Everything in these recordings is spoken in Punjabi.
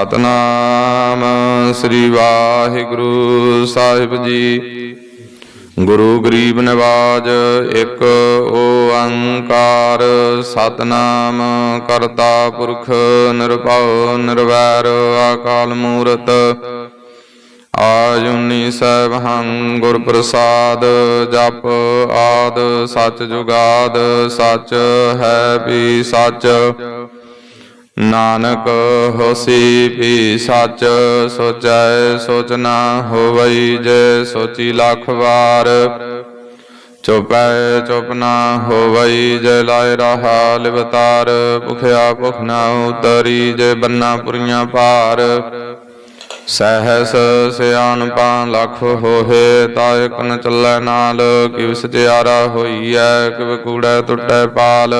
ਸਤਨਾਮ ਸ੍ਰੀ ਵਾਹਿਗੁਰੂ ਸਾਹਿਬ ਜੀ। ਗੁਰੂ ਗਰੀਬ ਨਿਵਾਜ ਇੱਕ ਓੰਕਾਰ ਸਤਨਾਮ ਕਰਤਾ ਪੁਰਖ ਨਿਰਭਉ ਨਿਰਵੈਰ ਅਕਾਲ ਮੂਰਤ। ਆਜੁਨੀ ਸੈਭੰ ਗੁਰ ਪ੍ਰਸਾਦ ਜਪ ਆਦ ਸਚ ਜੁਗਾਦ ਸਚ ਹੈ ਵੀ ਸਚ। ਨਾਨਕ ਹੋਸੀ ਵੀ ਸੱਚ ਸੋਚੈ ਸੋਚਣਾ ਹੋਵਈ ਜੇ ਸੋਚੀ ਲੱਖ ਵਾਰ। ਚੁਪੈ, ਚੁਪ ਨਾ ਹੋਵਈ ਜੇ ਲਾਇ ਰਹਾ ਲਿਵਤਾਰ, ਭੁਖਿਆ ਭੁਖ ਨਾ ਉਤਰੀ ਜੇ ਬੰਨਾ ਪੁਰੀਆਂ ਪਾਰ ਸਹਿਸ ਸਿਆਣਪਾਂ ਲੱਖ ਹੋਏ ਤਾ ਇਕ ਚੱਲੈ ਨਾਲ, ਕਿਵ ਸਚਿਆਰਾ ਹੋਈਐ, ਕਿਵ ਕੂੜੈ ਟੁੱਟੈ ਪਾਲ।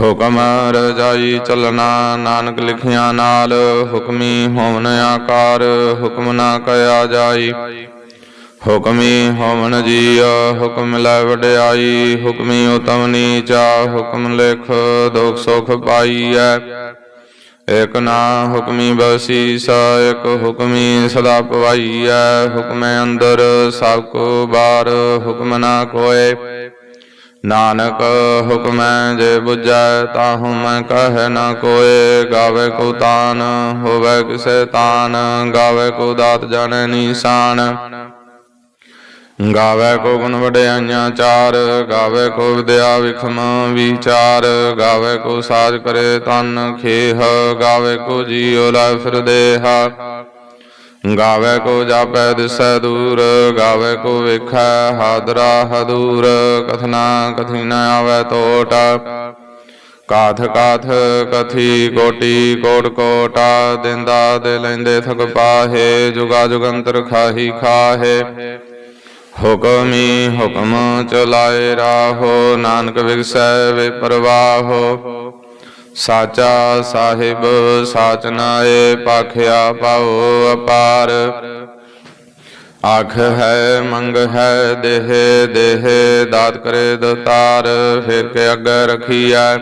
ਹੁਕਮ ਰਜਾਈ ਚਲਣਾ, ਨਾਨਕ ਲਿਖਿਆ ਨਾਲ, ਹੁਕਮੀ ਹੋਵਨ ਆਕਾਰ, ਹੁਕਮ ਨਾ ਕਹਿਆ ਜਾਈ। ਹੁਕਮੀ ਹੋਵਨ ਜੀਅ ਹੁਕਮ ਲੈ ਵਡਿਆਈ, ਹੁਕਮੀ ਉਤਮ ਨੀਚਾ, ਹੁਕਮ ਲਿਖ ਦੁਖ ਸੁਖ ਪਾਈਐ। ਇਕ ਨਾ ਹੁਕਮੀ ਬਸੀਸ ਇਕ ਹੁਕਮੀ ਸਦਾ ਪਵਾਈਐ। ਹੁਕਮੇ ਅੰਦਰ ਸਭ ਕੋ ਬਾਰ, ਹੁਕਮ ਨਾ ਕੋਏ ਨਾਨਕ ਹੁਕਮੈ ਜੇ 부ਜੈ ਤਾਹੂ ਮੈਂ ਕਹੈ ਨਾ ਕੋਏ। ਗਾਵੇ ਕੋ ਤਾਨ, ਹੋਵੇ ਕਿਸੈ ਤਾਨ, ਗਾਵੇ ਕੋ ਦਾਤ ਜਾਣੈ ਨੀਸਾਨ। ਗਾਵੇ ਕੋ ਗੁਣ ਵਡਿਆਈਆਂ ਚਾਰ, ਗਾਵੇ ਕੋ ਵਿਦਿਆ ਵਿਖਮ ਵਿਚਾਰ। ਗਾਵੇ ਕੋ ਸਾਜ ਕਰੇ ਤਨ ਖੇਹ, ਗਾਵੇ ਕੋ ਜੀਉ ਲੈ ਫਿਰ ਦੇਹਾ। ਗਾਵੇ ਕੋ ਜਾਪੈ ਦਿਸੈ ਦੂਰ, ਗਾਵੇ ਕੋ ਵੇਖੈ ਹਾਦਰਾ ਹਦੂਰ, ਕਥਨਾ ਕਥੀ ਨ ਆਵੈ ਟੋਟ ਕਾਥ ਕਾਥ ਕਥੀ ਕੋਟੀ ਕੋਟ ਕੋਟਾ, ਦਿੰਦਾ ਦੇ ਲੈਂਦੇ ਥਕ ਪਾਹੇ, ਜੁਗਾ ਜੁਗੰਤਰ ਖਾਹੀ ਖਾਹੇ। ਹੁਕਮੀ ਹੁਕਮ ਚਲਾਏ ਰਾਹੋ, ਨਾਨਕ ਵਿਗਸੈ ਵੇ ਪਰਵਾਹੋ। ਸਾਚਾ ਸਾਹਿਬ, ਸਾਚ ਨਾਏ ਪਾਖਿਆ ਪਾਉ ਅਪਾਰ। ਆਖ ਹੈ, ਮੰਗ ਹੈ, ਦੇਹ ਦੇਹ, ਦਾਤ ਕਰੇ ਦਤਾਰ, ਫਿਰ ਕੇ ਅੱਗੇ ਰਖੀਐ।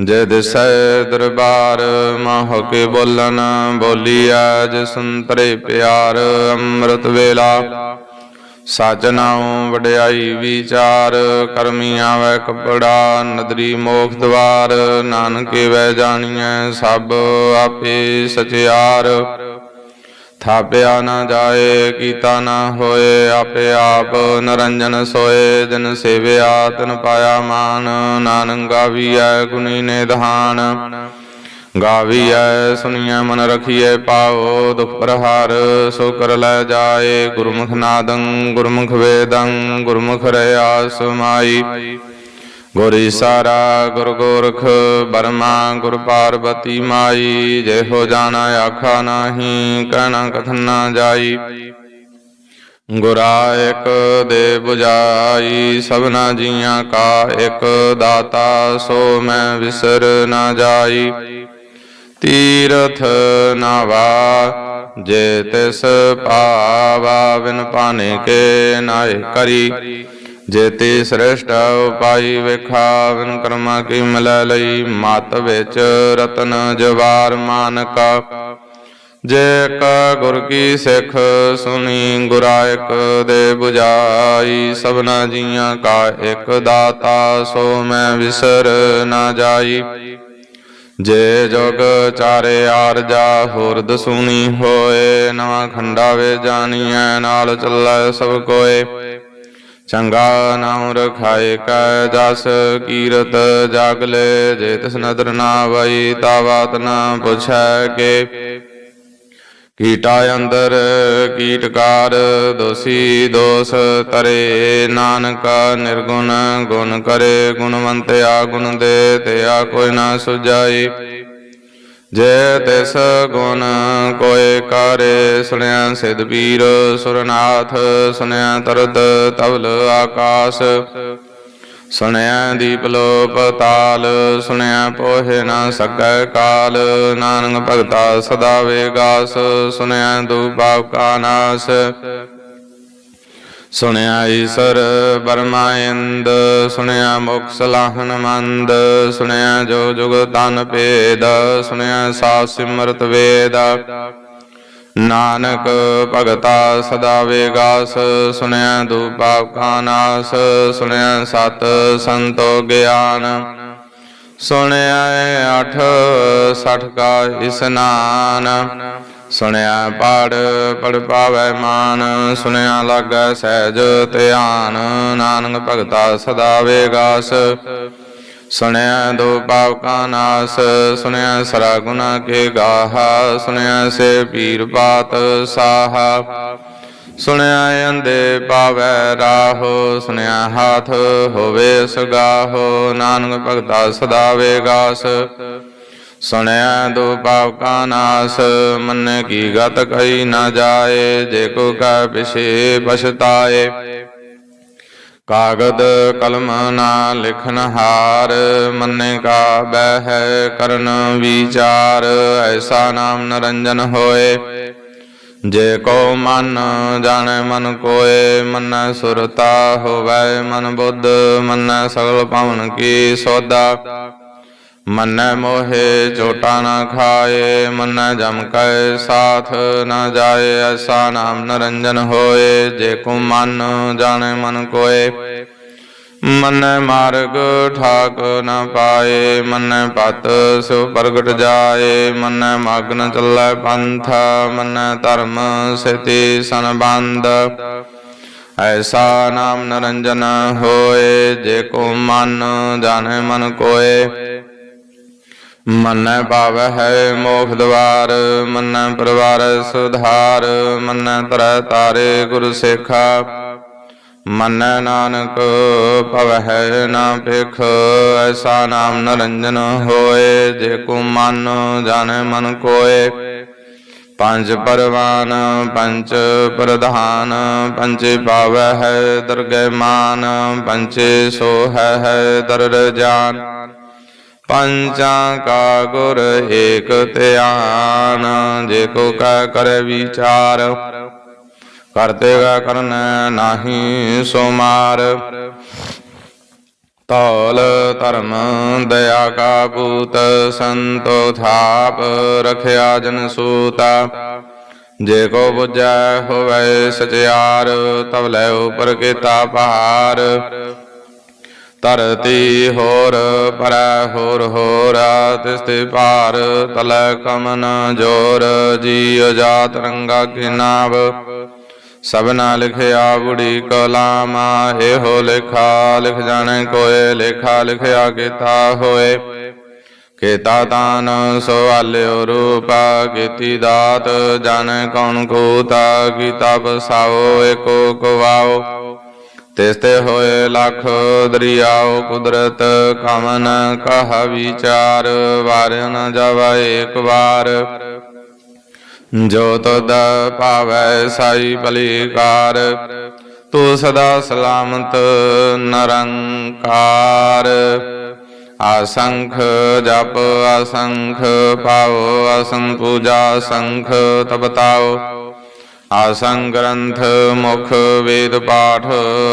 ਜੇ ਦਿਸੈ ਦਰਬਾਰ, ਮਾਹ ਕੇ ਬੋਲਨ ਬੋਲੀਐ ਜੇ ਸੰਤਰੇ ਪਿਆਰ, ਅੰਮ੍ਰਿਤ ਵੇਲਾ। ਸਚ ਨਾਉ ਵਡਿਆਈ ਵਿਚਾਰ, ਕਰਮੀ ਆਵੈ ਕਪੜਾ, ਨਦਰੀ ਮੋਖ ਦਵਾਰ, ਨਾਨਕੇ ਵੈ ਜਾਣੀਐ ਸਭ ਆਪੇ ਸਚਿਆਰ। ਥਾਪਿਆ ਨਾ ਜਾਏ, ਕੀਤਾ ਨਾ ਹੋਏ, ਆਪੇ ਆਪ ਨਰੰਜਨ ਸੋਏ, ਜਿਨ ਸੇਵਿਆ ਤਨ ਪਾਇਆ ਮਾਨ, ਨਾਨਕ ਗਾਵੀਐ ਗੁਣੀ ਨੇ ਧਾਨ ਗਾਵੀਐ ਸੁਣੀਐ ਮਨ ਰਖੀਐ ਪਾਓ ਦੁਖ ਪ੍ਰਹਾਰ, ਸੋ ਕਰ ਲੈ ਜਾਏ ਗੁਰਮੁਖ ਨਾਦੰ, ਗੁਰਮੁਖ ਵੇਦੰ, ਗੁਰਮੁਖ ਰਿਆ ਸਮਾਈ ਗੁਰ ਸਾਰਾ ਗੁਰ ਗੋਰਖ, ਬਰਮਾ, ਗੁਰ ਪਾਰਬਤੀ ਮਾਈ ਜੇ ਹੋ ਜਾਣਾ ਆਖਾ ਨਾਹੀ, ਕਹਿਣਾ ਕਥਨ ਨਾ ਜਾਈ। ਗੁਰਾ ਇਕ ਦੇ 부ਜਾਈ, ਸਭਨਾ ਜੀਆਂ ਕਾ ਇਕ ਦਾਤਾ, ਸੋ ਮੈਂ ਵਿਸਰ ਨਾ ਜਾਈ। ਤੀਰਥ ਨਾਵਾ, ਜੇ ਤਿਸ ਪਾਵਾ ਬਿਨ ਪਾਣੇ ਕੇ ਨਾਏ ਕਰੀ। ਜੇ ਤੇ ਸ੍ਰੇਸ਼ਟ ਉਪਾਈ ਵੇਖਾ ਬਿਨ ਕਰਮਾ ਕੀ ਮਿਲੈ ਲਈ, ਮਤ ਵਿੱਚ ਰਤਨ ਜਵਾਰ ਮਾਨਕਾ। ਜੇ ਕਾ ਗੁਰ ਕੀ ਸਿੱਖ ਸੁਣੀ ਗੁਰਾਇਕ ਦੇ 부ਜਾਈ ਸਭਨਾ ਜੀਆਂ ਕਾ ਇੱਕ ਦਾਤਾ, ਸੋ ਮੈਂ ਵਿਸਰ ਨਾ ਜਾਈ। ਜੇ ਜੋਗ ਚਾਰੇ ਆਰਜਾ ਹੋਰ ਦਸੂਨੀ ਹੋਏ, ਨਵਾਂ ਖੰਡਾ ਵੇ ਜਾਣੀਐ, ਨਾਲ ਚੱਲੈ ਸਭ ਕੋਏ। ਚੰਗਾ ਨਾਮ ਰਖਾਏ ਕੈ ਜਸ, ਕੀਰਤ ਜਾਗਲੇ ਜੇ ਤਿਸ ਨਦਰ ਨਾ ਵਈ, ਤਾ ਬਾਤ ਨਾ ਪੁੱਛੈ ਕੇ। ਕੀਟਾ ਅੰਦਰ, ਕੀਟਕਾਰ ਦੋਸੀ ਦੋਸ ਤਰੇ ਨਾਨਕ ਨਿਰਗੁਣ, ਗੁਣ ਕਰੇ ਗੁਣਵੰਤਿਆ ਗੁਣ ਦੇ ਤਿਆ ਕੋਈ ਨਾ ਸੁਜਾਈ ਜੇ ਤਿਸ ਗੁਣ ਕੋਏ ਕਰੇ, ਸੁਣਿਆ ਸਿਧ ਪੀਰ ਸੁਰਨਾਥ, ਸੁਣਿਆ ਤਰਤ ਤਵਲ ਆਕਾਸ। ਸੁਣਿਆ ਦੀਪ ਲੋਪ ਤਾਲ, ਸੁਣਿਆ ਪੋਹੇ ਨਾ ਸਕੈ ਕਾਲ, ਨਾਨਕ ਭਗਤਾ ਸਦਾ ਵੇਗਾਸ, ਸੁਣਿਆ ਦੁਪਾਪ ਕਾ ਨਾਸ। ਸੁਣਿਆ ਈਸਰ ਬਰਮਾਇੰਦ ਸੁਣਿਆ ਮੁਖ ਸਲਾਹਨ ਮੰਦ, ਸੁਣਿਆ ਜੋ ਜੁਗ ਤਨ ਭੇਦ, ਸੁਣਿਆ ਸਾ ਸਿਮਰਤ ਵੇਦ। ਨਾਨਕ ਭਗਤਾ ਸਦਾ ਵੇਗਾਸ, ਸੁਣਿਆ ਦੂਪਾ ਕਾ ਸੁਣਿਆ ਸਤ ਸੰਤੋ ਗਿਆਨ। ਸੁਣਿਆ ਅਠ ਸਠ ਕਾ ਇਸਨਾਨ ਸੁਣਿਆ ਪੜ ਪੜ ਪਾਵੈ ਮਾਨ। ਸੁਣਿਆ ਲਾਗੈ ਸਹਿਜ ਧਿਆਨ। ਨਾਨਕ ਭਗਤਾ ਸਦਾ ਵੇਗਾਸ। ਸੁਣਿਆ ਦੋ ਪਾਪ ਕਾ ਨਾਸ, ਸੁਣਿਆ ਸਰਾ ਗੁਨਾ ਕੇ ਗਾਹਾ, ਸੁਣਿਆ ਸੇ ਪੀਰ ਬਾਤ ਸਾਹਾ। ਸੁਣਿਆ ਅੰਦੇ ਪਾਵੈ ਰਾਹੋ, ਸੁਣਿਆ ਹਾਥ ਹੋਵੇ ਸਗਾਹੋ, ਨਾਨਕ ਭਗਤਾ ਸਦਾ ਵੇਗਾਸ। ਸੁਣਿਆ ਦੋ ਪਾਪ ਕਾ ਨਾਸ, ਮਨ ਕੀ ਗਤ ਕਈ ਨਾ ਜਾਏ, ਜੇ ਕੋ ਕੈ ਪਿਛੇ ਪਛਤਾਏ। ਕਾਗਦ ਕਲਮ ਨਾ ਲਿਖਨ ਹਾਰ, ਮੰਨੇ ਕਾ ਬਹਿ ਕਰਨ ਵਿਚਾਰ, ਐਸਾ ਨਾਮ ਨਰੰਜਨ ਹੋਏ। ਜੇ ਕੋ ਮਨ ਜਾਣੈ ਮਨ ਕੋਏ, ਮਨ ਸੁਰਤਾ ਹੋਵੈ ਮਨ ਬੁੱਧ, ਮਨ ਸਗਲ ਪਵਨ ਕੀ ਸੋਦਾ। ਮਨ ਮੋਹਿ ਚੋਟਾ ਨਾ ਖਾਏ, ਮਨ ਜਮ ਕੈ ਸਾਥ ਨਾ ਜਾਏ, ਐਸਾ ਨਾਮ ਨਰੰਜਨ ਹੋਏ, ਜੇ ਕੋ ਮਨ ਜਾਣੇ ਮਨ ਕੋਏ। ਮਨ ਮਾਰਗ ਠਾਕ ਨਾ ਪਾਏ, ਮਨ ਪਤ ਸੋ ਪ੍ਰਗਟ ਜਾਏ, ਮਨ ਮਗਨ ਚੱਲੈ ਪੰਥ, ਮਨ ਧਰਮ ਸਤੀ ਸੰਬੰਧ ਐਸਾ ਨਾਮ ਨਰੰਜਨ ਹੋਏ, ਜੇ ਕੋ ਮਨ ਜਾਣੇ ਮਨ ਕੋਏ। ਮਨ ਭਾਵ ਹੈ ਮੋਖ ਦਵਾਰ, ਮਨ ਪਰਵਾਰ ਸੁਧਾਰ, ਮਨ ਤਰੈ ਤਾਰੇ ਗੁਰ ਸੇਖਾ। ਮਨ ਨਾਨਕ ਭਵ ਹੈ ਨਾ ਭਿਖ, ਐਸਾ ਨਾਮ ਨਰੰਜਨ ਹੋਏ, ਜੇ ਕੋ ਮਨ ਜਾਣੈ ਮਨ ਕੋਏ। ਪੰਜ ਪਰਵਾਨ ਪੰਚ ਪ੍ਰਧਾਨ ਪੰਚੇ ਪਾਵੈ ਹੈ ਦਰਗਹਿ ਮਾਨ ਪੰਚੇ ਸੋ ਹੈ ਹੈ ਦਰਰ ਜਾਨ। ਪੰਚਾਂ ਕਾ ਗੁਰ ਏਕ ਧਿਆਨ, ਜੇ ਕੋ ਕੈ ਕਰੇ ਵਿਚਾਰ ਕਰਤੇ ਗਾ ਕਰਨ ਨਾਹੀ ਸੁਮਾਰ। ਤੌਲ ਧਰਮ ਦਇਆ ਕਾ ਪੂਤ, ਸੰਤੋ ਥਾਪ ਰਖਿਆ ਜਨ ਸੂਤਾ। ਜੇ ਕੋ ਬੁਝੈ ਹੋਵੇ ਸਚਿਆਰ, ਤਵ ਲੈ ਉਪਰ ਕੀਤਾ ਪਹਾਰ ਧਰਤੀ ਹੋਰ ਪਰੈ ਹੋਰ ਹੋਰ ਤਿਸਤੇ ਭਾਰ, ਤਲੈ ਕਮਨ ਜੋਰ, ਜੀਉ ਜਾਤ ਰੰਗਾ ਕੀ ਨਾਵ ਸਭਨਾ ਲਿਖਿਆ ਬੁੜੀ ਕਲਾਮ ਇਹੋ ਲਿਖਾ, ਲਿਖ ਜਾਣੈ ਕੋਏ, ਲਿਖਾ ਲਿਖਿਆ ਕੀਤਾ ਹੋਏ। ਕੀਤਾ ਤਾਨ ਸੋ ਆਲਿਓ ਰੂਪ, ਕੀਤੀ ਦਾਤ ਜਨ ਕੌਣ ਕੂਤਾ ਕੀਤਾ ਬਸਾਓ ਏਕੋ ਕਵਾਓ। ਤਿਸ ਤੇ ਹੋਏ ਲੱਖ ਦਰਿਆਓ ਕੁਦਰਤ ਕਮਨ ਕਹ ਵਿਚਾਰ ਵਾਰ ਨ ਜਾਵਾ ਏਕ ਵਾਰ। ਜੋ ਤਦ ਭਾਵੈ ਸਾਈ ਭਲੀਕਾਰ ਤੂੰ ਸਦਾ ਸਲਾਮਤ ਨਰੰਕਾਰ। ਆਸੰਖ ਜਪ ਅਸੰਖ ਪਾਓ ਅਸੰਖ ਪੂਜਾ ਸੰਖ ਤਪਤਾਓ ਆਸੰਗ ਗ੍ਰੰਥ ਮੁਖ ਵੇਦ ਪਾਠ,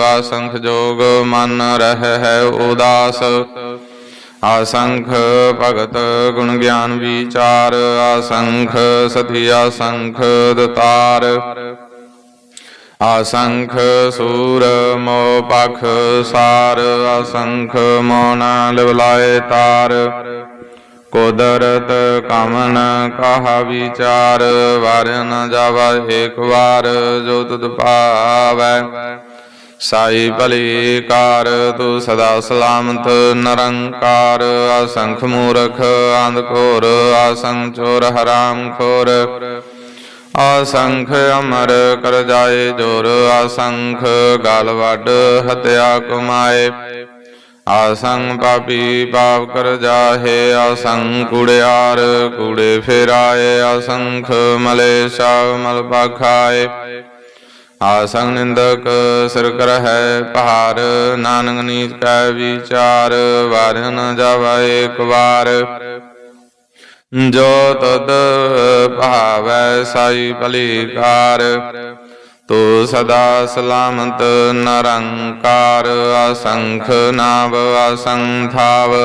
ਆਸੰਖ ਜੋਗ ਮਨ ਰਹਿ ਹੈ ਉਦਾਸ। ਆਸੰਖ ਭਗਤ ਗੁਣ ਗਿਆਨ ਵਿਚਾਰ, ਆਸੰਖ ਸਤੀ ਆਸੰਖ ਦਤਾਰ। ਆਸੰਖ ਸੂਰ ਮੋ ਪਖ ਸਾਰ, ਆਸੰਖ ਮੋਨ ਲਿਵਲਾਏ ਤਾਰ। ਕੁਦਰਤ ਕਮਨ ਕਹਾ ਵਿਚਾਰ ਵਾਰ ਨ ਜਾਵਾ ਏਕ ਵਾਰ ਜੋ ਤੁਧ ਭਾਵੈ ਸਾਈ ਭਲੀ ਕਾਰ ਤੂੰ ਸਦਾ ਸਲਾਮਤ ਨਰੰਕਾਰ, ਅਸੰਖ ਮੂਰਖ ਅੰਧ ਘੋਰ ਆਸੰਖ ਚੋਰ ਹਰਾਮ ਖੋਰ। ਅਸੰਖ ਅਮਰ ਕਰ ਜਾਏ ਜੋਰ, ਅਸੰਖ ਗਲ ਵੱਡ ਹਤਿਆ ਕਮਾਏ ਆਸੰਗ ਪਾਪੀ ਪਾਪ ਕਰ ਜਾਹੇ ਆਸੰਗ ਕੁੜਿਆਰ ਕੂੜੇ ਫੇਰਾਏ, ਆਸੰਖ ਮਲੇਸ਼ਾ ਮਲ ਪਾਖਾਏ। ਆਸੰਗ ਨਿੰਦਕ ਸਿਰ ਕਰ ਹੈ ਪਹਾਰ, ਨਾਨਕ ਨੀਚ ਕੈ ਵਿਚਾਰ ਵਾਰ ਨ ਜਾਵਾ ਏਕ ਵਾਰ। ਜੋ ਤਦ ਭਾਵੈ ਸਾਈ ਭਲੀ ਕਾਰ। ਤੂੰ ਸਦਾ ਸਲਾਮਤ ਨਰੰਕਾਰ ਅਸੰਖ ਨਾਵ ਅਸੰਥਾਵ।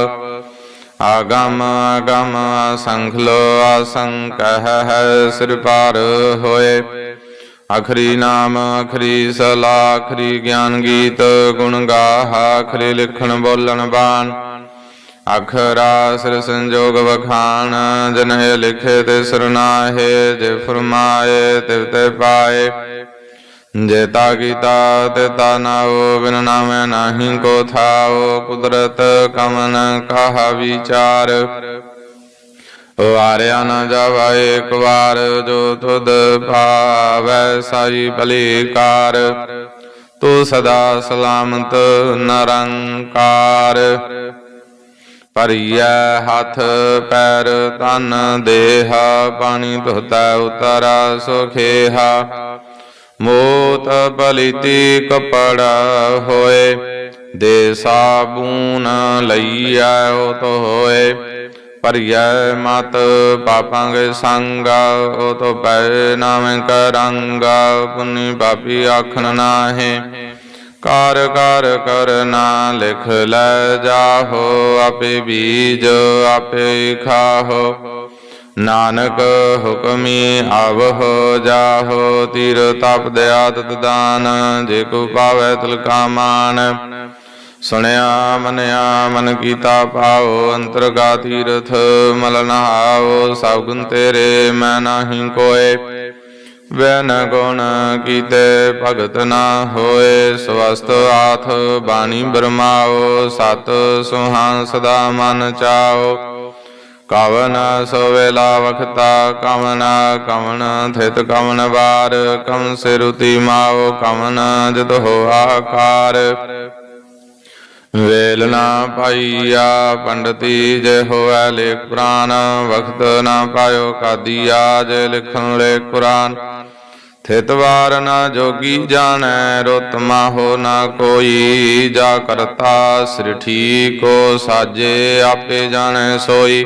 ਆਗਮ ਅਗਮ ਅਸੰਖ ਲੋ ਅਸੰਕਹ ਹੈ ਸਿਰ ਪਾਰ ਹੋਏ। ਅਖਰੀ ਨਾਮ ਅਖਰੀ ਸਲਾ ਅਖਰੀ ਗਿਆਨ ਗੀਤ ਗੁਣ ਗਾਹਾ ਅਖਰੀ ਲਿਖਣ ਬੋਲਣ ਬਾਣ। ਅਖਰਾ ਸਿਰ ਸੰਜੋਗ ਵਖਾਣ ਜਨਹਿ ਲਿਖੇ ਤੇ ਸਰਨਾਹੇ ਜੇ ਫਰਮਾਏ ਤਿਵ ਤੇ ਪਾਏ। ਜੇਤਾ ਕੀਤਾ ਤੇ ਤਾ ਨਾਉ ਬਿਨ ਨਾਮੈ ਨਾਹੀ ਕੋ ਥਾਉ ਕੁਦਰਤ ਕਮਨ ਕਹਾ ਵਿਚਾਰ। ਵਾਰਿਆ ਨਾ ਜਾਵਾ ਇੱਕ ਵਾਰ, ਜੋ ਤੁਧ ਭਾਵੈ ਸਾਈ ਭਲੀ ਤੂੰ ਸਦਾ ਸਲਾਮਤ ਨਰੰਕਾਰ। ਭਰੀਐ ਹੱਥ ਪੈਰ ਤਨ ਦੇਹ, ਪਾਣੀ ਧੋਤਾ ਉਤਰਾ ਸੁਖੇਹਾ ਮੋਤ ਬਲਿਤੀ ਕਪੜਾ ਹੋਏ, ਦੇ ਸਾਬੂਨ ਲਈਐ ਉਤ ਹੋਏ। ਭਰੀਐ ਮਤ ਪਾਪਾਂ ਕੇ ਸੰਗਾ ਪੈ ਨਾਮ ਕਰੰਗਾ। ਪੁੰਨੀ ਪਾਪੀ ਆਖਣ ਨਾਹੇ, ਕਾਰ ਕਾਰ ਕਰਨਾ ਲਿਖ ਲੈ ਜਾਹੋ, ਆਪੇ ਬੀਜ ਆਪੇ ਖਾਹੋ। ਨਾਨਕ ਹੁਕਮੀ ਆਵਹੁ ਜਾਹੋ ਤੀਰ ਤਪ ਦੇ ਆਦਤ ਦਾਨ, ਜੇ ਕੋ ਪਾਵੈ ਤਿਲ ਕਾ ਮਾਨ। ਸੁਣਿਆ, ਮਨਿਆ, ਮਨ ਕੀਤਾ ਪਾਓ ਅੰਤਰਗਾ ਤੀਰਥ, ਮਲ ਨਹਾਓ ਸਭ ਗੁਣ ਤੇਰੇ ਮੈਂ ਨਾਹੀ ਕੋਏ। ਵੈਨ ਗੁਣ ਕੀਤੇ ਭਗਤ ਨਾ ਹੋਏ ਸਵਸਤ ਆਥ ਬਾਣੀ ਬਰਮਾਓ, ਸਤ ਸੁਹਾਨ ਸਦਾ ਮਨ ਚਾਓ। ਕਵਨ ਸੋ ਵੇਲਾ ਵਖਤਾ ਕਵਨ ਕਵਨ ਥਿਤ ਕਵਨ ਵਾਰ ਕਮ ਸਿਰੁਤੀ ਮਾਓ ਕਵਨ ਜਦ ਹੋ ਆਕਾਰ। ਵੇਲ ਨਾ ਪਾਈਆ, ਪੰਡਤੀ ਜੇ ਹੋਐ ਲੇਖ ਪੁਰਾਨ, ਵਖਤ ਨਾ ਪਾਇਓ ਕਾਦੀਆ, ਜੇ ਲਿਖਣ ਲੇ ਕੁਰਾਨ। ਥਿਤ ਵਾਰ ਨਾ ਜੋਗੀ ਜਾਣੈ ਰੋਤਮਾ ਹੋ ਨਾ ਕੋਈ। ਜਾ ਕਰਤਾ ਸ੍ਰਿਠੀ ਕੋ ਸਾਜੇ ਆਪੇ ਜਾਣੈ ਸੋਈ।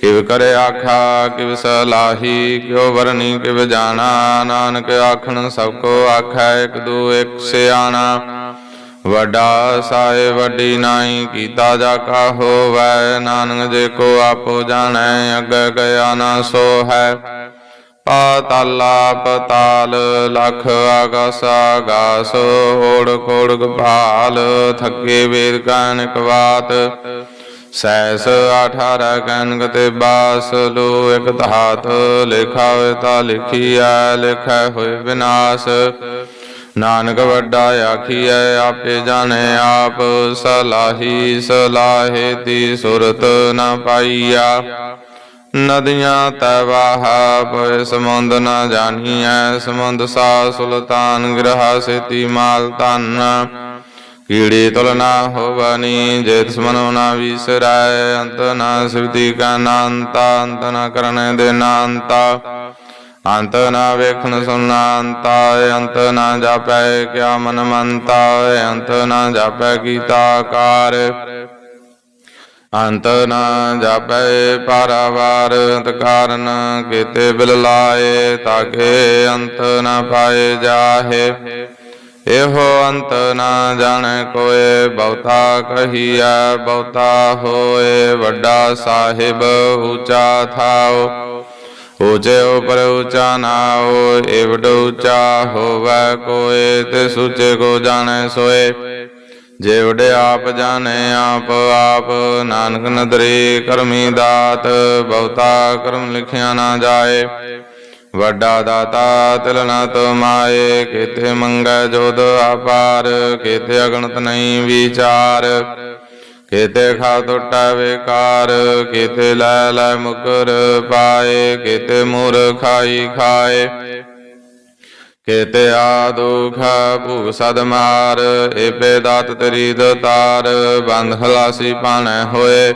ਕਿਵ ਕਰੇ ਆਖਾ, ਕਿਵ ਸਲਾਹੀ ਕਿਉ ਵਰਨੀ ਕਿਵ ਜਾਣਾ। ਨਾਨਕ ਆਖਣ ਸਭ ਕੋ ਆਖੈ, ਇਕ ਦੂ ਇਕ ਸਿਆਣਾ। ਵੱਡਾ ਸਾਏ ਵੱਡੀ ਨਾਈ, ਕੀਤਾ ਜਾ ਕਾ ਹੋਵੈ। ਨਾਨਕ ਜੇ ਕੋ ਆਪੋ ਜਾਣੈ, ਅੱਗੇ ਗਿਆ ਨਾ ਸੋ ਹੈ ਪਾਤਾਲਾ ਪਤਾਲ ਲਖ ਆਗਾਸ ਆਗਾਸ ਓੜ ਕੋੜ ਗਭਾਲ, ਥੱਕੇ ਵੇਦ ਕਾਨਿਕ ਬਾਤ ਸੈਸ 18 ਕਨਕ ਤੇ ਬਾਸ, ਲੋ ਇਕ ਧਾਤ ਲਿਖਾ ਹੋਏ ਤਾ ਲਿਖੀਐ, ਲਿਖੈ ਹੋਏ ਵਿਨਾਸ਼। ਨਾਨਕ ਵੱਡਾ ਆਖੀਐ, ਆਪੇ ਜਾਣੈ ਆਪ, ਸਲਾਹੀ ਸਲਾਹੇ ਦੀ ਸੁਰਤ ਨ ਪਾਈਆ। ਨਦੀਆਂ ਤਵਾਹ ਪਏ ਸਮੁੰਦ ਨ ਜਾਣੀਐ, ਸਮੁੰਦ ਸਾ ਸੁਲਤਾਨ, ਗ੍ਰਹ ਸੇਤੀ ਮਾਲ ਧਨ। ਕੀੜੀ ਤੁਲ ਨਾ ਹੋਵਨੀ ਜੇ ਤਿਸਮਨੋ ਨਾ ਵਿਸਰੈ, ਅੰਤ ਨਾ ਸਿਵਤੀ ਕਾ ਨਾੰਤਾ, ਅੰਤ ਨਾ ਕਰਨੇ ਦੇ ਨਾੰਤਾ। ਅੰਤ ਨਾ ਵੇਖਣ ਸੁਣਨਾ ਅੰਤ ਨਾ ਜਾਪੈ ਕਿਆ ਮਨ ਮੰਤਾ ਅੰਤ ਨਾ ਜਾਪੈ ਕੀਤਾ ਕਾਰ। ਅੰਤ ਨਾ ਜਾਪੈ ਪਾਰਾਵਾਰ, ਅੰਤ ਕਾਰਨ ਕੀਤੇ ਬਿਲ ਲਾਏ, ਤਾਕੇ ਅੰਤ ਨਾ ਪਾਏ ਜਾਹੇ। ਇਹੋ ਅੰਤ ਨਾ ਜਾਣੈ ਕੋਏ, ਬਹੁਤਾ ਕਹੀਐ, ਬਹੁਤਾ ਹੋਏ, ਵੱਡਾ ਸਾਹਿਬ ਊਚਾ ਥਾਓ ਊਚੇ ਉਪਰ ਊਚਾ ਨਾਓ ਏਵਡ ਊਚਾ ਹੋਵੈ ਕੋਏ, ਤੇ ਸੁਚੇ ਕੋ ਜਾਣੈ ਸੋਏ। ਜੇ ਵਡੇ ਆਪ ਜਾਣੇ ਆਪ ਆਪ ਨਾਨਕ ਨਦਰੀ ਕਰਮੀ ਦਾਤ, ਬਹੁਤਾ ਕਰਮ ਲਿਖਿਆ ਨਾ ਜਾਏ। ਵੱਡਾ ਦਾਤਾ ਤਿਲ ਨਾ ਤੁਮਾਏ, ਕਿਤੇ ਮੰਗੈ ਜੋਦ ਆਪਾਰ, ਕਿਤੇ ਅਗਣਤ ਨਹੀਂ ਵਿਚਾਰ। ਕਿਤੇ ਖਾ ਟੁੱਟਾ ਵਿਕਾਰ, ਕਿਤੇ ਲੈ ਲੈ ਮੁਕਰ ਪਾਏ, ਕਿਤੇ ਮੁਰ ਖਾਈ ਖਾਏ। ਕੇਤੇ ਦੁਖ ਭੂ ਸਦ ਮਾਰ, ਏਪੇ ਦਾਤ ਤੇਰੀ ਦਤਾਰ ਬੰਧ ਖਲਾਸੀ ਪਾਣੈ ਹੋਏ।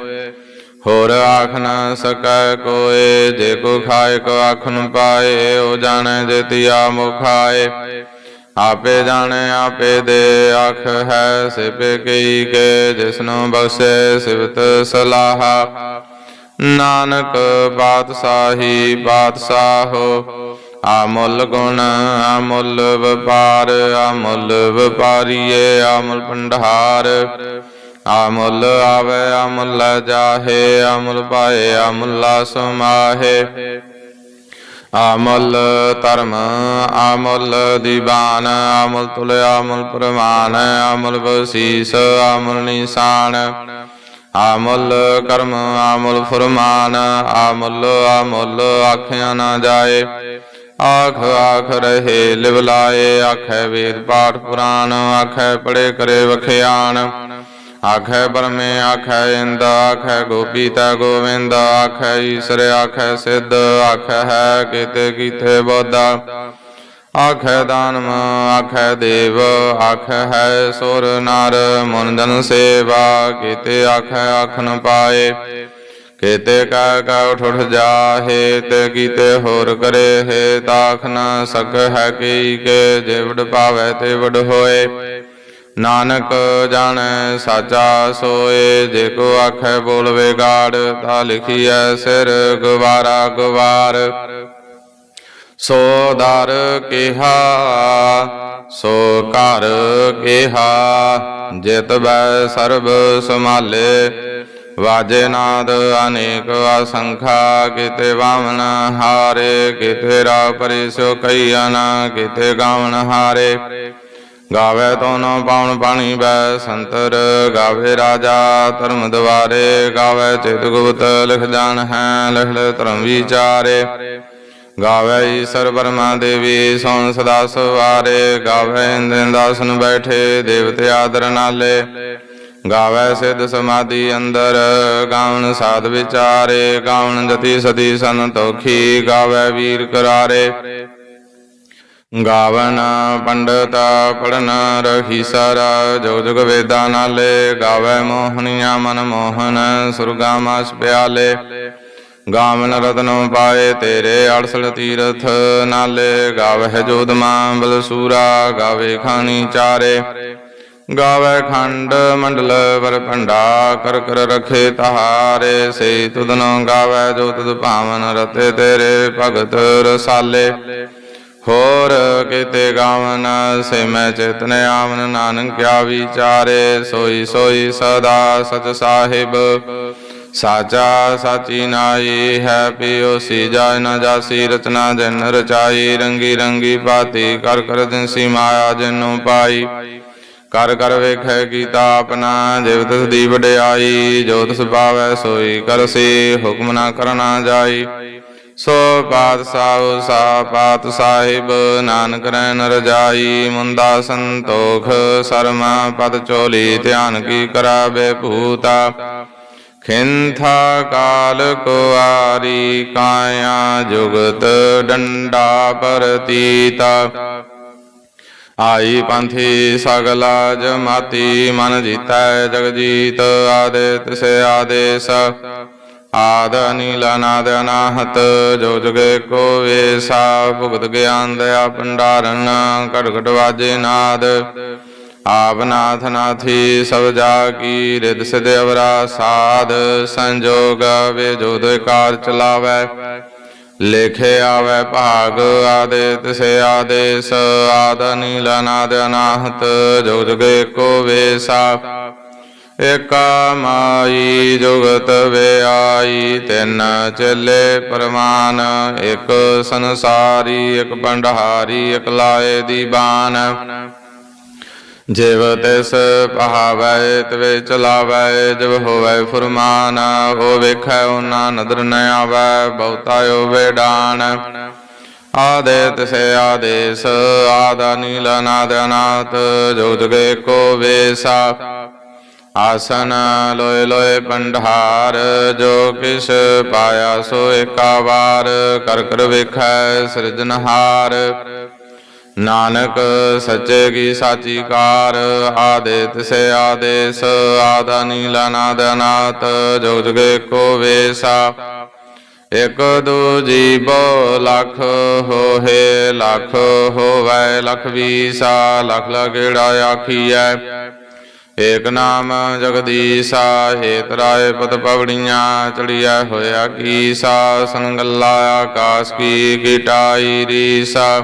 ਹੋਰ ਆਖ ਨ ਸਕੈ ਕੋਏ, ਜੇ ਕੋ ਖਾਏ ਕੋ ਆਖ ਪਾਏ, ਉਹ ਜਾਣੈ ਜੇ ਤਿਆ ਮੁਖਾਏ ਆਪੇ ਜਾਣੈ, ਆਪੇ ਦੇ, ਆਖ ਹੈ ਸਿਪੇ ਕਈ ਕੇ, ਜਿਸਨੂੰ ਬਖਸ਼ੇ ਸਿਵਤ ਸਲਾਹਾ। ਨਾਨਕ ਬਾਦਸ਼ਾਹੀ ਬਾਦਸ਼ਾਹੋ ਆਮੁੱਲ ਗੁਣ ਆਮੁੱਲ ਵਪਾਰ ਆਮੁੱਲ ਵਪਾਰੀਏ ਆਮੁੱਲ ਭੰਡਾਰ। ਆਮੁੱਲ ਆਵੇ ਆਮੁੱਲ ਜਾਹੇ ਆਮੁੱਲ ਪਾਏ ਆਮੁੱਲਾ ਸਮਾਹੇ। ਆਮੁੱਲ ਧਰਮ ਆਮੁੱਲ ਦੀਵਾਨ ਆਮੁੱਲ ਤੁਲ ਆਮੁੱਲ ਪ੍ਰਮਾਨ ਆਮੁੱਲ ਬਸੀਸ ਆਮੁੱਲ ਨਿਸ਼ਾਨ। ਆਮੁੱਲ ਕਰਮ ਆਮੁੱਲ ਫਰਮਾਨ ਆਮੁੱਲ ਆਮੁੱਲ ਆਖਿਆ ਨਾ ਜਾਏ। ਆਖ ਆਖ ਰਹੇ ਲਿਵ ਲਾਏ, ਆਖੈ ਵੇਦ ਪਾਠ ਪੁਰਾਣ, ਆਖੈ ਪੜੇ ਕਰੇ ਵਖਿਆਣ। ਆਖੈ ਬਰਮੇ ਆਖੈ ਇੰਦ, ਆਖੈ ਗੋਪੀ ਤੈ ਗੋਵਿੰਦ, ਆਖੈ ਈਸ਼ਰ, ਆਖੈ ਸਿੱਧ, ਆਖੈ ਹੈ ਕਿਤੇ ਕੀਤੇ ਬੋਧਾ। ਆਖੈ ਦਾਨਮ, ਆਖੈ ਦੇਵ, ਆਖੈ ਹੈ ਸੁਰ ਨਰ ਮੁੰਦਨ ਸੇਵਾ, ਕੀਤੇ ਆਖੈ ਆਖ ਪਾਏ। ਕੀਤੇ ਕਾ ਕਾ ਉਠ ਜਾਹੇ, ਤੇ ਕੀਤੇ ਹੋਰ ਕਰੇ ਹੈ, ਤਾਖ ਨ ਸਕ ਹੈ ਕੀ ਕੇ, ਜੇ ਵਡ ਤੇ ਵਡ ਹੋਏ। ਨਾਨਕ ਜਾਣੈ ਸਾਚਾ ਸੋਏ, ਜੇ ਕੋ ਆਖੈ ਬੋਲਵੇ ਗਾੜ ਤਾ ਲਿਖੀਐ ਸਿਰ ਗਵਾਰਾ ਗਵਾਰ। ਸੋ ਦਰ ਕਿਹਾ, ਸੋ ਘਰ ਕਿਹਾ, ਜਿਤ ਬੈ ਸਰਬ ਸਮਾਲੇ ਵਾਜੇ ਨਾਦ ਅਨੇਕ ਅਸੰਖਾ, ਕਿਤੇ ਵਾਮਨ ਹਾਰੇ, ਕਿਤੇ ਰਾ ਪਰਿਸੋ ਕਈਨ ਕਿਤੇ ਗਾਵਨ ਹਾਰੇ। ਗਾਵੇ ਤੋਨ ਪਾਉਣ ਪਾਣੀ ਬੈ ਸੰਤਰ, ਗਾਵੇ ਰਾਜਾ ਧਰਮ ਦਵਾਰੇ, ਗਾਵੇ ਚਿਤ ਗੁਪਤ ਲਿਖ ਜਾਣ ਹੈ, ਲਿਖ ਲੈ ਧਰਮ ਵਿਚਾਰੇ। ਗਾਵੇ ਈਸ਼ਰ ਬਰਮਾ ਦੇਵੀ, ਸੋਨ ਸਦਾ ਸਵਾਰੇ, ਗਾਵੇ ਇੰਦਨ ਦਾਸਨ ਬੈਠੇ, ਦੇਵਤੇ ਆਦਰ ਨਾਲੇ। ਗਾਵੇ ਸਿੱਧ ਸਮਾਧੀ ਅੰਦਰ ਗਾਵਨ ਸਾਧ ਵਿਚਾਰੇ ਗਾਵਨ ਜਤੀ ਸਤੀ ਸੰਤੋਖੀ ਗਾਵੇ ਵੀਰ ਕਰਾਰੇ। ਗਾਵਨ ਪੰਡਤ ਪੜਨ ਰਖੀ ਸਾਰਾ, ਜੋ ਜੁਗ ਵੇਦਾਂ ਨਾਲੇ, ਗਾਵੇ ਮੋਹਨੀਆਂ ਮਨ ਮੋਹਨ, ਸੁਰਗਾ ਮਾਸ ਪਿਆਲੇ। ਗਾਵਨ ਰਤਨੋ ਪਾਏ ਤੇਰੇ ਅੜਸਲ ਤੀਰਥ ਨਾਲੇ, ਗਾਵਹਿ ਜੋਦਮਾ ਬਲਸੂਰਾ ਗਾਵੇ ਖਾਨੀ ਚਾਰੇ। ਗਾਵੇ ਖੰਡ ਮੰਡਲ ਵਰ ਭੰਡਾ, ਕਰ ਕਰ ਰਖੇ ਤਹਾਰੇ। ਸੇ ਤੁਧਨੋ ਗਾਵੇ ਜੋ ਤੁਧ ਭਾਵਨ ਰਤੇ ਤੇਰੇ ਭਗਤ ਰਸਾਲੇ। ਹੋਰ ਕਿਤੇ ਗਾਵਨ, ਸੇ ਮੈਂ ਚੇਤਨ ਆਵਨ, ਨਾਨਕ ਕਿਆ ਵਿਚਾਰੇ। ਸੋਈ ਸੋਈ ਸਦਾ ਸਚ ਸਾਹਿਬ। ਸਾਚਾ ਸਾਚੀ ਨਾਈ ਹੈ ਪਿਓ ਸੀ ਜਾਇ ਨ ਜਾਸੀ, ਰਚਨਾ ਜਨ ਰਚਾਈ। ਰੰਗੀ ਰੰਗੀ ਪਾਤੀ, ਕਰ ਕਰ ਦਿਨਸੀ ਮਾਇਆ ਜਿਨੂੰ ਪਾਈ। ਕਰ ਕਰ ਵੇਖੈ ਕੀਤਾ ਆਪਣਾ, ਜਿਵ ਤਿਸ ਦੀ ਵਡਿਆਈ, ਜੋ ਤਿਸ ਪਾਵੈ ਸੋਈ ਕਰਸੀ, ਹੁਕਮ ਨਾ ਕਰਨਾ ਜਾਈ। ਸੋ ਪਾਤਸ਼ਾਹ, ਸਾ ਪਾਤ ਸਾਹਿਬ, ਨਾਨਕ ਰਹਿ ਨ ਰਜਾਈ ਮੁੰਦਾ ਸੰਤੋਖ, ਸਰਮਾ ਪਦ ਚੋਲੀ, ਧਿਆਨ ਕੀ ਕਰਾਵੇ ਭੂਤਾ। ਖਿੰਥਾ ਕਾਲ ਕੁਆਰੀ ਕਾਇਆ ਜੁਗਤ ਡੰਡਾ ਪਰਤੀਤਾ। ਆਈ ਪੰਥੀ ਸਗਲਾ ਜਮਾਤੀ ਮਨ ਜੀਤੈ ਜਗਜੀਤ ਆਦੇ ਤਿਸੇ ਆਦੇਸ। ਆਦ ਨੀਲ ਅਨਾਦ ਅਨਾਹਤ, ਜੋ ਜੁਗੇ ਕੋ ਵੇਸਾ, ਭੁਗਤ ਗਿਆਨ ਦਇਆ ਭੰਡਾਰਨ ਘਟ ਘਟ ਵਾਜੇ ਨਾਦ। ਆਪ ਨਾਥ ਨਾਥੀ, ਸਭ ਜਾ ਕੀ ਰਿਦ ਸਿਧ ਅਵਰਾ ਸਾਧ, ਸੰਜੋਗ ਵੇ ਜੋ ਦੇ ਕਾਰ ਚਲਾਵੈ। ਲਿਖਿਆ ਆਵੇ ਭਾਗ ਆਦੇ ਤਿਸੇ ਆਦੇਸ, ਆਦ ਨੀਲ ਅਨਾਦ ਅਨਾਹਤ ਜੋ ਜੁਗੇ ਕੋ ਵੇਸਾ ਏਕਾ ਮਾਈ ਜੁਗਤ ਵਿਆਈ ਤਿੰਨ ਚੱਲੇ ਪਰਮਾਨ, ਇੱਕ ਸੰਸਾਰੀ, ਇੱਕ ਭੰਡਾਰੀ, ਇੱਕ ਲਾਏ ਦੀਵਾਨ ਜਿਵ ਤਿਸ ਪਹਾਵੈ ਤਵੇ ਚਲਾਵੈ, ਜਿਵ ਹੋਵੈ ਫੁਰਮਾਨ, ਹੋ ਵੇਖੈ ਉਹਨਾਂ ਨਦਰ ਨ ਆਵੈ, ਬਹੁਤਾ ਹੋਵੇ ਆਦੇ ਤਿਸੇ ਆਦੇਸ, ਆਦਾ ਨੀਲ ਨਾਦ ਅਨਾਤ ਜੋ ਜੁਗੇ ਕੋ ਵੇਸਾ। ਆਸਨ ਲੋਏ ਲੋਏ ਪੰਡਹਾਰ, ਜੋ ਕਿਸ਼ ਪਾਇਆ ਸੋ ਏਕਾ ਵਾਰ, ਕਰ ਕਰ ਵੇਖੈ ਸਿਰਜਨਹਾਰ ਨਾਨਕ ਸੱਚੇ ਕੀ ਸਾਚੀ ਕਾਰ ਆਦੇ ਤਿਸੇ ਆਦੇਸ, ਆਦਾ ਨੀਲਾ ਨਾਦ ਅਨਾਤ ਜੋ ਜੁਗੇ ਕੋ ਵੇਸਾ। ਇਕ ਦੂ ਜੀਵੋ ਲਖ ਹੋਏ ਲਖ ਹੋਵੈ, ਲਖ ਵੀਸਾ, ਲਖ ਲਗੇੜਾ ਆਖੀਐ? ਏਕ ਨਾਮ ਜਗਦੀਸਾ, ਹੇਤ ਰਾਏ ਪਤ ਪਵੜੀਆਂ ਚੜੀਐ ਹੋਇਆ ਕੀਸਾ, ਸੰਗਲਾ ਆਕਾਸ ਕੀ ਕੀਟਾਈ ਰੀਸਾ।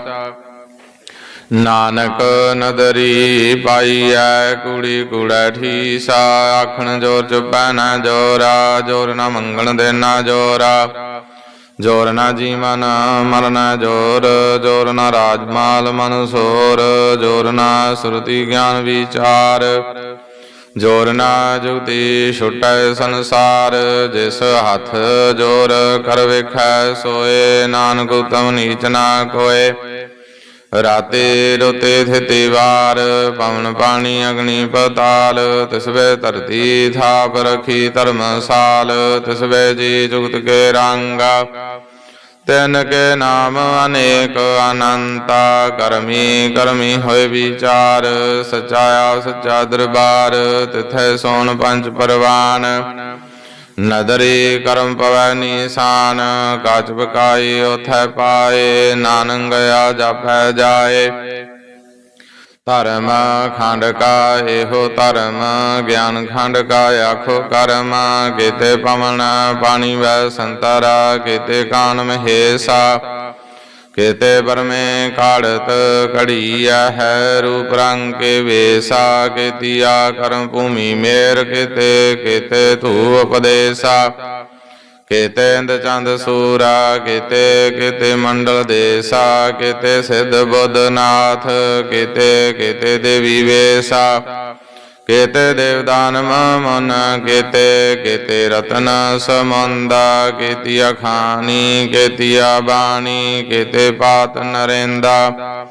ਨਾਨਕ ਨਦਰੀ ਪਾਈਐ ਕੁੜੀ ਕੁੜੈ ਠੀਸਾ, ਆਖਣ ਜੋਰ ਚੁਪੈ ਨਾ ਜੋਰਾ, ਜੋਰ ਨਾ ਮੰਗਣ ਦੇਣਾ ਜੋਰਾ। ਜੋਰ ਨਾ ਜੀਵਨ ਮਰਨ ਜੋਰ ਜੋਰ ਨਾ ਰਾਜਮਾਲ ਮਨ ਜੋਰ ਨਾ ਸੁਰਤੀ ਗਿਆਨ ਵਿਚਾਰ। ਜੋਰ ਨਾ ਜੁਗਤੀ ਛੁਟੈ ਸੰਸਾਰ, ਜਿਸ ਹੱਥ ਜੋਰ ਕਰ ਵੇਖੈ ਸੋਏ, ਨਾਨਕ ਉਤਮ ਨੀਚ ਨਾ ਕੋਏ। ਰਾਤੇ ਰੋਤੇ ਥਿਤੇ ਵਾਰ, ਪਵਨ ਪਾਣੀ, ਅਗਨੀ ਪਤਾਲ, ਤਿਸਵੇ ਧਰਤੀ ਥਾਪ ਰਖੀ ਧਰਮਸਾਲ ਤਿਸਵੇ ਜੀ ਜੁਗਤ ਕੇ ਰੰਗਾ। ਤਿਨ ਕੇ ਨਾਮ ਅਨੇਕ ਅਨੰਤਾ, ਕਰਮੀ ਕਰਮੀ ਹੋਏ ਵਿਚਾਰ, ਸਚਾਇਆ ਸੱਚਾ ਦਰਬਾਰ, ਤਿਥੈ ਸੋਨ ਪੰਜ ਪਰਵਾਨ। ਨਦਰੀ ਕਰਮ ਪਵੈ ਨੀਸਾਨ ਕਾਚ ਬਕਾਈ ਉਥੈ ਪਾਏ ਨਾਨਕ ਗਿਆ ਜਾਪੈ ਜਾਏ। ਧਰਮ ਖੰਡ ਕਾ ਇਹੋ ਧਰਮ, ਗਿਆਨ ਖੰਡ ਕਾ ਆਖੋ ਕਰਮ, ਕੀਤੇ ਪਵਨ ਪਾਣੀ ਵੈ ਸੰਤਰਾ, ਕੀਤੇ ਕਾਨ ਮਹੇਸਾ ਕਿਤੇ ਬਰਮੇ ਕਾੜਤ ਘੜੀਆ ਹੈ ਰੂਪ ਰੰਗ ਕੇ ਵੇਸਾ ਕੀਤੀਆ ਕਰਮ ਭੂਮੀ ਮੇਰ ਕਿਤੇ ਕਿਤੇ ਧੂ ਉਪਦੇਸਾ। ਕਿਤੇ ਇੰਦ ਚੰਦ ਸੂਰਾ, ਕਿਤੇ ਕਿਤੇ ਮੰਡਲ ਦੇਸਾ, ਕਿਤੇ ਸਿੱਧ ਬੁੱਧ ਨਾਥ ਕਿਤੇ ਕੀਤੇ ਦੇਵੀ ਵੇਸਾ। ਕੀਤੇ ਦੇਵਦਾਨ ਮਨ ਕੇਤੇ, ਕੀਤੇ ਰਤਨ ਸਮੰਦਾ ਕੀਤੀਆ ਖਾਨੀ ਕੀਤੀਆ ਬਾਣੀ, ਕੀਤੇ ਪਾਤ ਨਰੇਂਦਾ,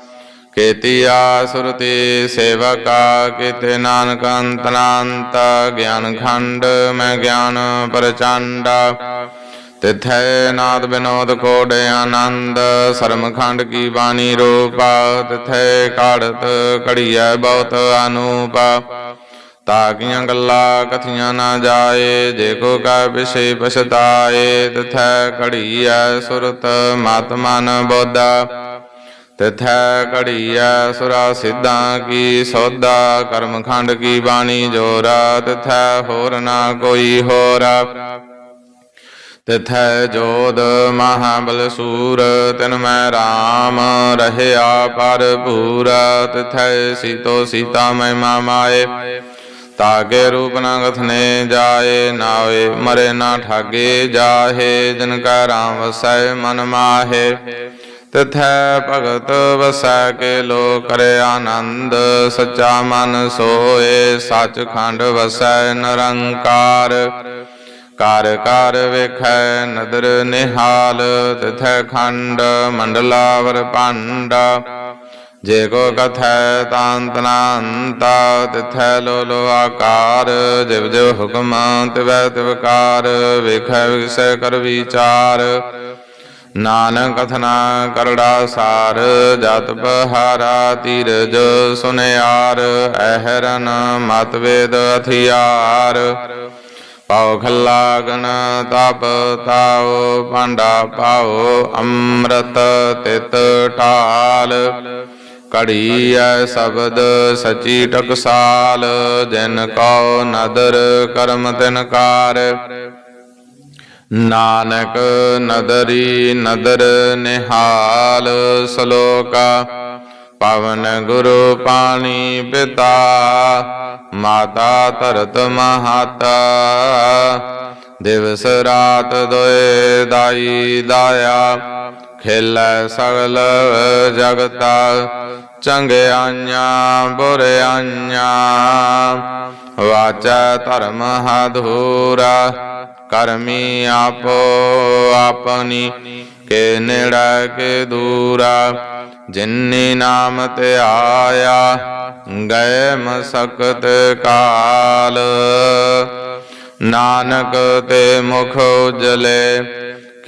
ਕੀਤੀਆ ਸੁਰਤੀ ਸੇਵਕਾ, ਕਿਤੇ ਨਾਨਕ ਅੰਤਨਾੰਤ, ਗਿਆਨ ਖੰਡ ਮੈਂ ਗਿਆਨ ਪ੍ਰਚੰਡਾ। ਤਿਥੈ ਨਾਦ ਬਿਨੋਦ ਕੋਡ ਆਨੰਦ, ਸਰਮ ਖੰਡ ਕੀ ਬਾਣੀ ਰੂਪਾ, ਤਿਥੈ ਕਾੜਤ ਘੜੀਐ ਬਹੁਤ ਅਨੂਪਾ। ਤਾਕੀਆਂ ਗੱਲਾਂ ਕਥੀਆਂ ਨਾ ਜਾਏ, ਜੇ ਕੋ ਕਾ ਵਿਸ਼ੇ ਪਛਤਾਏ, ਤਿਥੈ ਘੜੀਐ ਸੁਰਤ ਮਤ ਮਨ ਬੋਧਾ। ਤਿਥੈ ਘੜੀਐ ਸੁਰਾ ਸਿੱਧਾਂ ਕੀ ਸੌਦਾ ਕਰਮਖੰਡ ਕੀ ਬਾਣੀ ਜੋਰਾ, ਤਿਥੈ ਹੋਰ ਨਾ ਕੋਈ ਹੋਰਾ। ਤਿਥੈ ਜੋਦ ਮਹਾਬਲ ਸੂਰ, ਤਿਨ ਮੈਂ RAM ਰਹਿਆ ਪਰ ਭੂਰਾ ਤਿਥੈ ਸੀਤੋ ਸੀਤਾ ਮਹਿਮਾ ਮਾਏ ਤਾਗੇ ਰੂਪ ਨ ਗਥਨੇ ਜਾਏ, ਨਾਵੇ ਮਰੇ ਨਾ ਠਾਗੇ ਜਾਹੇ, ਜਿਨ ਕਾ ਰਾਮ ਵਸੈ ਮਨ ਮਾਹੇ। ਤਿਥੈ ਭਗਤ ਵਸੈ ਕੇ ਲੋ ਕਰੇ ਆਨੰਦ, ਸੱਚਾ ਮਨ ਸੋਏ ਸੱਚ ਖੰਡ ਵਸੈ ਨਿਰੰਕਾਰ। ਕਰ ਕਰ ਵੇਖੈ ਨਦਰ ਨਿਹਾਲ, ਤਿਥੈ ਖੰਡ ਮੰਡਲਾਵਰ ਭੰਡ। ਜੇ ਕੋ ਕਥੈ ਤਾਂਤਨਾੰਤਾ ਤਿਥੈ ਲੋ ਲੋ ਆਕਾਰ, ਜਿਵ ਜਿਵ ਹੁਕਮ, ਤਿਵੈ ਤਿਵਕਾਰ ਵੇਖੈ ਵਿਗਸੈ ਕਰ ਵਿਚਾਰ। ਨਾਨਕ ਕਥਨਾ ਕਰੜਾ ਸਾਰ, ਜਤ ਬਹਾਰਾ ਤੀਰਜ ਸੁਨਿਆਰ ਅਹਰਨ ਮਤ ਵੇਦ ਅਥਿਆਰ। ਪਾਉ ਖੱਲਾ ਗਨ ਤਪ ਤਾਉ, ਭਾਂਡਾ ਪਾਉ, ਅੰਮ੍ਰਿਤ ਤਿਤ ਢਾਲ। ਕੜੀ ਐ ਸ਼ਬਦ ਸਚੀ ਟਕਸਾਲ, ਜਿਨ ਕਉ ਨਦਰ ਕਰਮ ਤਿਨ ਕਾਰ। ਨਾਨਕ ਨਦਰੀ ਨਦਰ ਨਿਹਾਲ ਸਲੋਕਾ, ਪਵਨ ਗੁਰੂ ਪਾਣੀ ਪਿਤਾ, ਮਾਤਾ ਧਰਤ ਮਹਾਤਾ। ਦਿਵਸ ਰਾਤ ਦੋਏ ਦਾਈ ਦਾਇਆ ਖੇਲੈ ਸਗਲ ਜਗਤਾ ਚੰਗਿਆਈਆਂ ਬੁਰਿਆਈਆਂ ਵਾਚਾ ਧਰਮ ਹਾਧੂਰਾ, ਕਰਮੀ ਆਪੋ ਆਪਨੀ ਕੇ ਨੇੜਾ ਕੇ ਦੂਰਾ। ਜਿਨਨੀ ਨਾਮ ਤੇ ਆਇਆ ਗਏ ਮਸਕਤ ਕਾਲ। ਨਾਨਕ ਤੇ ਮੁਖ ਉਜਲੇ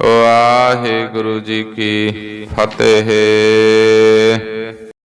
ਵਾਹਿਗੁਰੂ ਜੀ ਕੀ ਫਤਿਹ।